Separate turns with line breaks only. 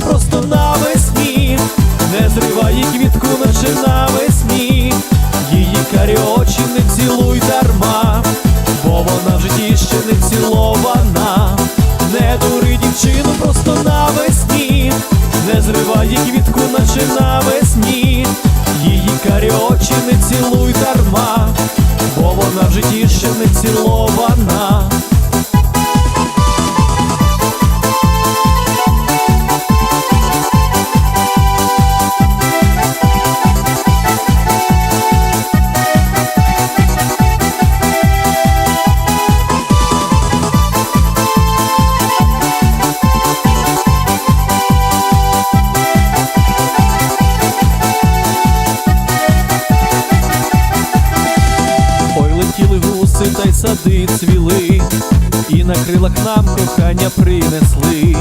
просто навесні, не зриває квітку, наче навесні, її карі очі не цілуй дарма, бо вона в житті ще не цілована, не дури дівчину просто навесні, не зриває квітку, наче навесні, її карі очі не цілуй дарма, бо вона в житті ще не цілована. сади цвіли, і на крилах нам кохання принесли.